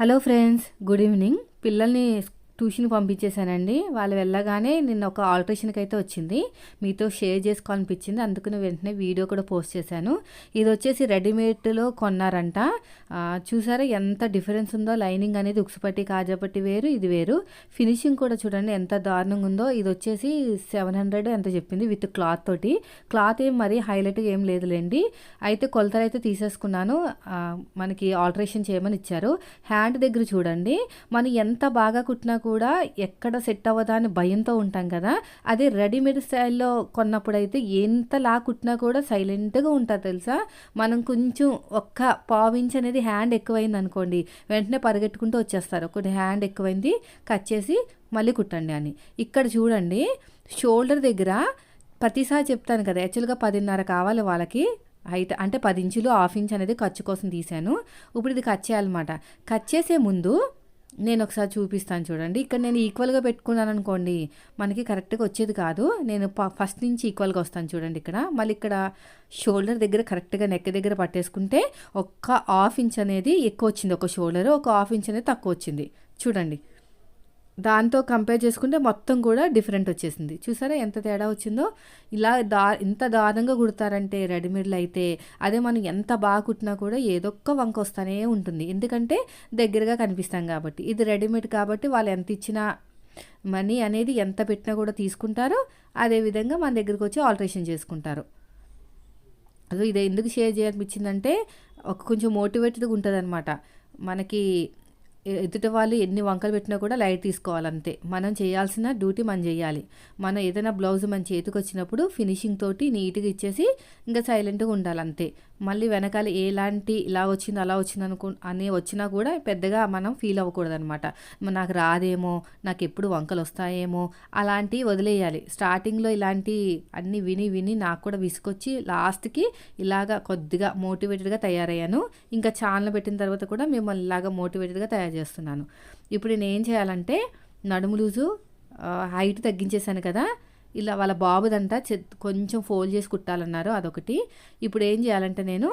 Hello friends good evening. పిల్లల్ని tuition పంపించేశానండి. వాళ్ళు వెళ్ళగానే నిన్న ఒక ఆల్ట్రేషన్కి అయితే వచ్చింది. మీతో షేర్ చేసుకోవాలనిపించింది. అందుకని వెంటనే వీడియో కూడా పోస్ట్ చేశాను. ఇది వచ్చేసి రెడీమేడ్లో కొన్నారంట. చూసారా ఎంత డిఫరెన్స్ ఉందో? లైనింగ్ అనేది ఉక్సుపట్టి కాజాపట్టి వేరు ఇది వేరు. ఫినిషింగ్ కూడా చూడండి ఎంత దారుణంగా ఉందో. ఇది వచ్చేసి సెవెన్ హండ్రెడ్ ఎంత చెప్పింది విత్ క్లాత్ తోటి. క్లాత్ ఏం మరీ హైలైట్ ఏం లేదులేండి. అయితే కొలతలు అయితే తీసేసుకున్నాను. మనకి ఆల్టరేషన్ చేయమని ఇచ్చారు. హ్యాండ్ దగ్గర చూడండి. మనం ఎంత బాగా కుట్టినా కూడా ఎక్కడ సెట్ అవ్వదా అని భయంతో ఉంటాం కదా. అదే రెడీమేడ్ స్టైల్లో కొన్నప్పుడు అయితే ఎంతలా కుట్టినా కూడా సైలెంట్గా ఉంటుంది తెలుసా? మనం కొంచెం ఒక్క పావించ్ అనేది హ్యాండ్ ఎక్కువైంది అనుకోండి వెంటనే పరిగెట్టుకుంటూ వచ్చేస్తారు. కొన్ని హ్యాండ్ ఎక్కువైంది కట్ చేసి మళ్ళీ కుట్టండి అని. ఇక్కడ చూడండి షోల్డర్ దగ్గర ప్రతిసారి చెప్తాను కదా యాక్చువల్గా పదిన్నర కావాలి వాళ్ళకి హైట్ అంటే పది ఇంచులు హాఫ్ ఇంచ్ అనేది ఖర్చు కోసం తీశాను. ఇప్పుడు ఇది కట్ చేయాలన్నమాట. కట్ చేసే ముందు నేను ఒకసారి చూపిస్తాను చూడండి. ఇక్కడ నేను ఈక్వల్గా పెట్టుకున్నాను అనుకోండి మనకి కరెక్ట్గా వచ్చేది కాదు. నేను ప- ఫస్ట్ నుంచి ఈక్వల్గా వస్తాను చూడండి ఇక్కడ. మళ్ళీ ఇక్కడ షోల్డర్ దగ్గర కరెక్ట్గా నెక్ దగ్గర పట్టేసుకుంటే ఒక్క హాఫ్ ఇంచ్ అనేది ఎక్కువ వచ్చింది ఒక షోల్డర్ ఒక హాఫ్ ఇంచ్ అనేది తక్కువ వచ్చింది. చూడండి. దాంతో కంపేర్ చేసుకుంటే మొత్తం కూడా డిఫరెంట్ వచ్చేసింది. చూసారా ఎంత తేడా వచ్చిందో? ఇలా దా ఇంత దారుణంగా కుడతారంటే రెడీమేడ్లో అయితే అదే మనం ఎంత బాగా కుట్టినా కూడా ఏదో ఒక వంక వస్తానే ఉంటుంది. ఎందుకంటే దగ్గరగా కనిపిస్తాం కాబట్టి. ఇది రెడీమేడ్ కాబట్టి వాళ్ళు ఎంత ఇచ్చినా మనీ అనేది ఎంత పెట్టినా కూడా తీసుకుంటారు. అదేవిధంగా మన దగ్గరికి వచ్చి ఆల్టరేషన్ చేసుకుంటారు. అది ఇది ఎందుకు షేర్ చేయాలనిపించిందంటే ఒక కొంచెం మోటివేటెడ్గా ఉంటుంది అనమాట మనకి ఎదుటి వాళ్ళు ఎన్ని వంకలు పెట్టినా కూడా లైట్ తీసుకోవాలంతే. మనం చేయాల్సిన డ్యూటీ మనం చేయాలి. మనం ఏదైనా బ్లౌజ్ మన చేతికి వచ్చినప్పుడు ఫినిషింగ్ తోటి నీట్గా ఇచ్చేసి ఇంకా సైలెంట్గా ఉండాలి అంతే మళ్ళీ వెనకాల ఎలాంటి ఇలా వచ్చింది అలా వచ్చింది అనుకో అని వచ్చినా కూడా పెద్దగా మనం ఫీల్ అవ్వకూడదు అనమాట నాకు రాదేమో నాకు ఎప్పుడు వంకలు వస్తాయేమో అలాంటివి వదిలేయాలి. స్టార్టింగ్లో ఇలాంటి అన్ని విని విని నాకు కూడా విసుకొచ్చి లాస్ట్కి ఇలాగా కొద్దిగా మోటివేటెడ్గా తయారయ్యాను. ఇంకా ఛానల్ పెట్టిన తర్వాత కూడా మిమ్మల్ని ఇలాగా మోటివేటెడ్గా తయారు చేస్తున్నాను. ఇప్పుడు నేను ఏం చేయాలంటే నడుము లూజు హైట్ తగ్గించేశాను కదా ఇలా వాళ్ళ బాబుదంట కొంచెం ఫోల్డ్ చేసి కుట్టాలన్నారు అదొకటి. ఇప్పుడు ఏం చేయాలంటే నేను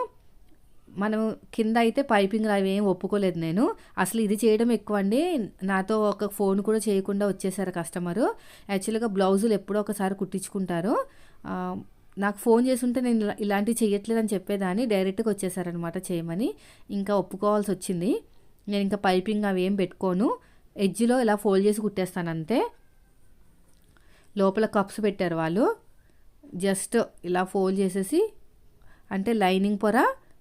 మనం కింద అయితే పైపింగ్ అవి ఏం ఒప్పుకోలేదు నేను. అసలు ఇది చేయడం ఎక్కువ అండి. నాతో ఒక ఫోన్ కూడా చేయకుండా వచ్చేసారు కస్టమరు. యాక్చువల్గా బ్లౌజులు ఎప్పుడో ఒకసారి కుట్టించుకుంటారు. నాకు ఫోన్ చేస్తుంటే నేను ఇలాంటివి చేయట్లేదని చెప్పేదాన్ని డైరెక్ట్గా వచ్చేసారనమాట చేయమని. ఇంకా ఒప్పుకోవాల్సి వచ్చింది. నేను ఇంకా పైపింగ్ అవి ఏం పెట్టుకోను. ఎడ్జ్లో ఇలా ఫోల్డ్ చేసి కుట్టేస్తాను అంతే లోపల కప్స్ పెట్టారు వాళ్ళు. జస్ట్ ఇలా ఫోల్డ్ చేసేసి అంటే లైనింగ్ పొర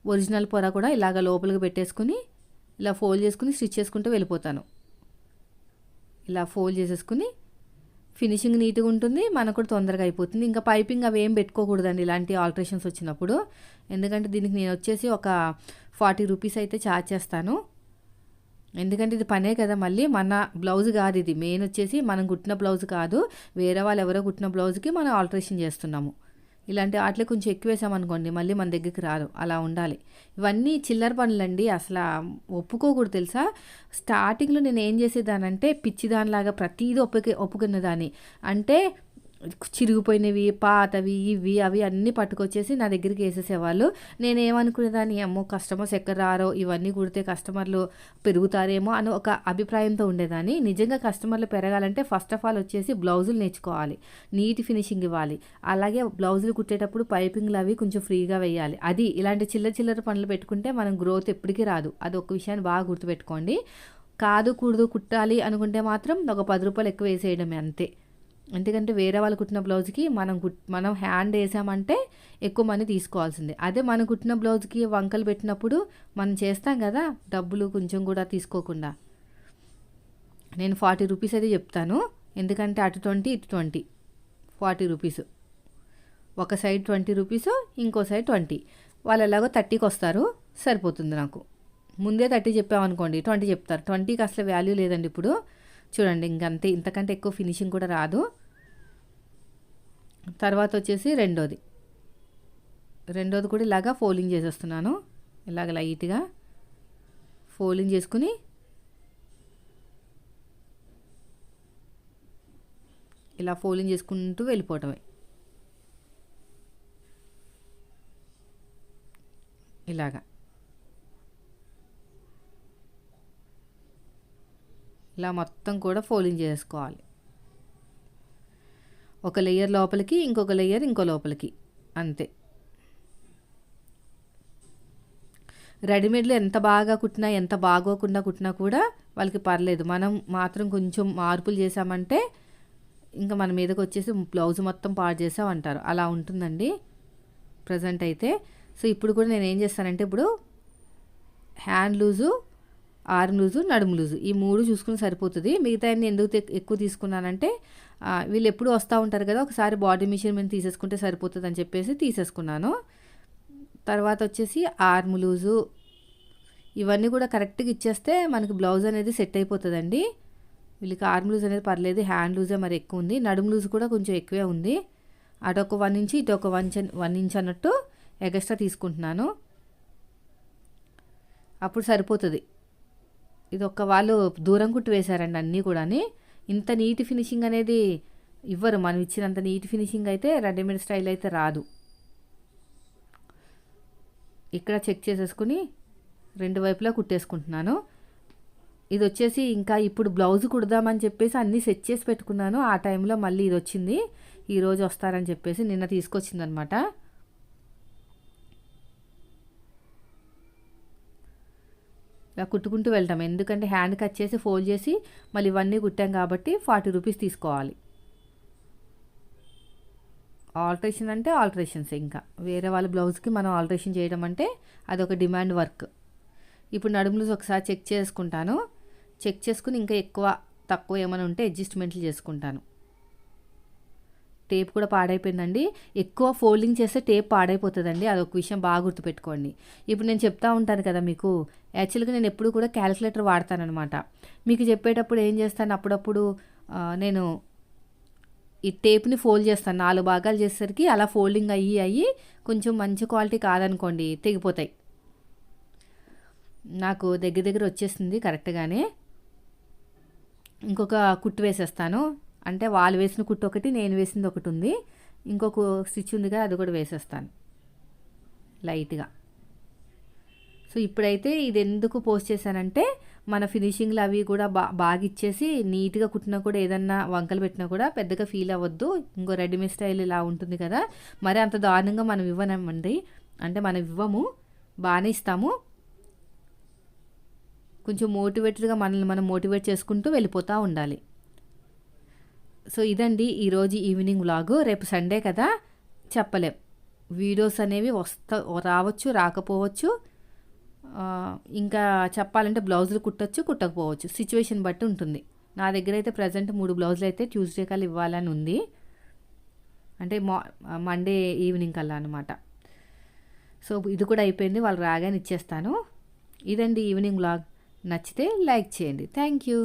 ఒరిజినల్ పొర కూడా ఇలాగ లోపలికి పెట్టేసుకుని ఇలా ఫోల్డ్ చేసుకుని స్టిచ్ చేసుకుంటూ వెళ్ళిపోతాను. ఇలా ఫోల్డ్ చేసేసుకుని ఫినిషింగ్ నీట్గా ఉంటుంది మనకు కూడా తొందరగా అయిపోతుంది. ఇంకా పైపింగ్ అవి ఏం పెట్టుకోకూడదండి ఇలాంటి ఆల్టరేషన్స్ వచ్చినప్పుడు. ఎందుకంటే దీనికి నేను వచ్చేసి ఒక ఫార్టీ రూపీస్ అయితే ఛార్జ్ చేస్తాను. ఎందుకంటే ఇది పనే కదా మళ్ళీ మన బ్లౌజ్ కాదు ఇది. మెయిన్ వచ్చేసి మనం కుట్టిన బ్లౌజ్ కాదు వేరే వాళ్ళు ఎవరో కుట్టిన బ్లౌజ్కి మనం ఆల్టరేషన్ చేస్తున్నాము. ఇలాంటి వాటిలో కొంచెం ఎక్కువ వేసామనుకోండి మళ్ళీ మన దగ్గరికి రాదు. అలా ఉండాలి. ఇవన్నీ చిల్లర పనులండి. అసలు ఒప్పుకోకూడదు తెలుసా? స్టార్టింగ్లో నేను ఏం చేసేదానంటే పిచ్చి దానిలాగా ప్రతిదీ ఒప్పుకే దాన్ని అంటే చిరిగిపోయినవి పాతవి ఇవి అవి అన్నీ పట్టుకొచ్చేసి నా దగ్గరికి వేసేసేవాళ్ళు. నేను ఏమనుకునేదాన్ని అమ్మో కస్టమర్స్ ఎక్కడ రారో ఇవన్నీ కుడితే కస్టమర్లు పెరుగుతారేమో అని ఒక అభిప్రాయంతో ఉండేదాన్ని. నిజంగా కస్టమర్లు పెరగాలంటే ఫస్ట్ ఆఫ్ ఆల్ వచ్చేసి బ్లౌజులు నేర్చుకోవాలి నీట్ ఫినిషింగ్ ఇవ్వాలి. అలాగే బ్లౌజులు కుట్టేటప్పుడు పైపింగ్లు అవి కొంచెం ఫ్రీగా వేయాలి. అది ఇలాంటి చిల్లర చిల్లర పనులు పెట్టుకుంటే మనం గ్రోత్ ఎప్పటికీ రాదు. అది ఒక విషయాన్ని బాగా గుర్తుపెట్టుకోండి. కాదు కూడదు కుట్టాలి అనుకుంటే మాత్రం ఒక పది రూపాయలు ఎక్కువ వేసేయడమే అంతే. ఎందుకంటే వేరే వాళ్ళు కుట్టిన బ్లౌజ్కి మనం కుట్ మనం హ్యాండ్ వేసామంటే ఎక్కువ మనీ తీసుకోవాల్సిందే. అదే మనం కుట్టిన బ్లౌజ్కి వంకలు పెట్టినప్పుడు మనం చేస్తాం కదా డబ్బులు కొంచెం కూడా తీసుకోకుండా. నేను ఫార్టీ రూపీస్ అయితే చెప్తాను. ఎందుకంటే అటు ట్వంటీ ఇటు ట్వంటీ. Forty rupees. ఒక సైడ్ ట్వంటీ రూపీస్ ఇంకో సైడ్ ట్వంటీ. వాళ్ళు ఎలాగో థర్టీకి వస్తారు సరిపోతుంది నాకు. ముందే థర్టీ చెప్పామనుకోండి ట్వంటీ చెప్తారు. ట్వంటీకి అసలు వాల్యూ లేదండి ఇప్పుడు. చూడండి ఇంకంతే ఇంతకంటే ఎక్కువ ఫినిషింగ్ కూడా రాదు. తర్వాత వచ్చేసి రెండోది. రెండోది కూడా ఇలాగా ఫోలింగ్ చేసేస్తున్నాను. ఇలాగ లైట్గా ఫోలింగ్ చేసుకుని ఇలా ఫోలింగ్ చేసుకుంటూ వెళ్ళిపోవటమే. ఇలాగా. ఇలా మొత్తం కూడా ఫోలింగ్ చేసుకోవాలి. ఒక లేయర్ లోపలికి ఇంకొక లేయర్ ఇంకో లోపలికి. అంతే. రెడీమేడ్లో ఎంత బాగా కుట్టినా ఎంత బాగోకుండా కుట్టినా కూడా వాళ్ళకి పర్లేదు. మనం మాత్రం కొంచెం మార్పులు చేసామంటే ఇంకా మన మీదకి వచ్చేసి బ్లౌజ్ మొత్తం పాడు చేసామంటారు. అలా ఉంటుందండి ప్రజెంట్ అయితే. సో ఇప్పుడు కూడా నేను ఏం చేస్తానంటే ఇప్పుడు హ్యాండ్ లూజు ఆర్మ్ లూజు నడుము లూజు ఈ మూడు చూసుకుని సరిపోతుంది. మిగతా ఎందుకు ఎక్కువ తీసుకున్నానంటే వీళ్ళు ఎప్పుడు వస్తూ ఉంటారు కదా ఒకసారి బాడీ మెషర్మెంట్ తీసేసుకుంటే సరిపోతుంది అని చెప్పేసి తీసేసుకున్నాను. తర్వాత వచ్చేసి ఆర్మ్ లూజు ఇవన్నీ కూడా కరెక్ట్గా ఇచ్చేస్తే మనకి బ్లౌజ్ అనేది సెట్ అయిపోతుందండి. వీళ్ళకి ఆర్మ్ లూజ్ అనేది పర్లేదు హ్యాండ్ లూజే మరి ఎక్కువ ఉంది. నడుము లూజ్ కూడా కొంచెం ఎక్కువే ఉంది. అటొక వన్ ఇంచ్ ఇటు ఒక వన్ వన్ ఇంచ్ అన్నట్టు ఎగస్ట్రా తీసుకుంటున్నాను. అప్పుడు సరిపోతుంది. ఇది ఒక్క వాళ్ళు దూరం కుట్టి వేశారండి అన్నీ కూడా ఇంత నీట్ ఫినిషింగ్ అనేది ఇవ్వరు. మనం ఇచ్చినంత నీట్ ఫినిషింగ్ అయితే రెడీమేడ్ స్టైల్ అయితే రాదు. ఇక్కడ చెక్ చేసేసుకుని రెండు వైపులా కుట్టేసుకుంటున్నాను. ఇది వచ్చేసి ఇంకా ఇప్పుడు బ్లౌజ్ కుడదామని చెప్పేసి అన్నీ సెట్ చేసి పెట్టుకున్నాను. ఆ టైంలో మళ్ళీ ఇది వచ్చింది. ఈరోజు వస్తారని చెప్పేసి నిన్న తీసుకొచ్చిందనమాట. ఇలా కుట్టుకుంటూ వెళ్తాం. ఎందుకంటే హ్యాండ్ కట్ చేసి ఫోల్డ్ చేసి మళ్ళీ ఇవన్నీ కుట్టాం కాబట్టి ఫార్టీ రూపీస్ తీసుకోవాలి. ఆల్ట్రేషన్ అంటే ఆల్ట్రేషన్స్ ఇంకా. వేరే వాళ్ళ బ్లౌజ్కి మనం ఆల్ట్రేషన్ చేయడం అంటే అదొక డిమాండ్ వర్క్ ఇప్పుడు నడుములు ఒకసారి చెక్ చేసుకుంటాను. చెక్ చేసుకుని ఇంకా ఎక్కువ తక్కువ ఏమైనా ఉంటే అడ్జస్ట్మెంట్లు చేసుకుంటాను. టేప్ కూడా పాడైపోయిందండి. ఎక్కువ ఫోల్డింగ్ చేస్తే టేప్ పాడైపోతుందండి. అదొక విషయం బాగా గుర్తుపెట్టుకోండి. ఇప్పుడు నేను చెప్తా ఉంటాను కదా మీకు. యాక్చువల్గా నేను ఎప్పుడు కూడా క్యాలిక్యులేటర్ వాడతానమాట మీకు చెప్పేటప్పుడు ఏం చేస్తాను? అప్పుడప్పుడు నేను ఈ టేప్ని ఫోల్డ్ చేస్తాను. నాలుగు భాగాలు చేసేసరికి అలా ఫోల్డింగ్ అయ్యి అయ్యి కొంచెం మంచి క్వాలిటీ కాదనుకోండి తెగిపోతాయి. నాకు దగ్గర దగ్గర వచ్చేసింది కరెక్ట్గానే. ఇంకొక కుట్టు వేసేస్తాను. అంటే వాళ్ళు వేసిన కుట్టు ఒకటి నేను వేసింది ఒకటి ఉంది. ఇంకొక స్టిచ్ ఉందిగా అది కూడా వేసేస్తాను. లైట్గా. సో ఇప్పుడైతే ఇది ఎందుకు పోస్ట్ చేశానంటే మన ఫినిషింగ్లు అవి కూడా బా బాగా ఇచ్చేసి నీట్గా కుట్టినా కూడా ఏదన్నా వంకలు పెట్టినా కూడా పెద్దగా ఫీల్ అవ్వద్దు. ఇంకో రెడీమేడ్ స్టైల్ ఇలా ఉంటుంది కదా. మరి అంత దారుణంగా మనం ఇవ్వనమండి అంటే మనం ఇవ్వము. బాగానే ఇస్తాము. కొంచెం మోటివేటెడ్గా మనల్ని మనం మోటివేట్ చేసుకుంటూ వెళ్ళిపోతూ ఉండాలి. సో ఇదండి ఈరోజు ఈవినింగ్ వ్లాగు రేపు సండే కదా? చెప్పలేం. వీడియోస్ అనేవి వస్తా రావచ్చు రాకపోవచ్చు. ఇంకా చెప్పాలంటే బ్లౌజులు కుట్టచ్చు కుట్టకపోవచ్చు. సిచ్యువేషన్ బట్టి ఉంటుంది. నా దగ్గర అయితే ప్రజెంట్ మూడు బ్లౌజులు అయితే ట్యూస్డే కల్లా ఇవ్వాలని ఉంది. అంటే మా మండే ఈవినింగ్ కల్లా అనమాట సో ఇది కూడా అయిపోయింది. వాళ్ళు రాగానే ఇచ్చేస్తాను. ఇదండి ఈవినింగ్ బ్లాగ్ నచ్చితే లైక్ చేయండి. Thank you.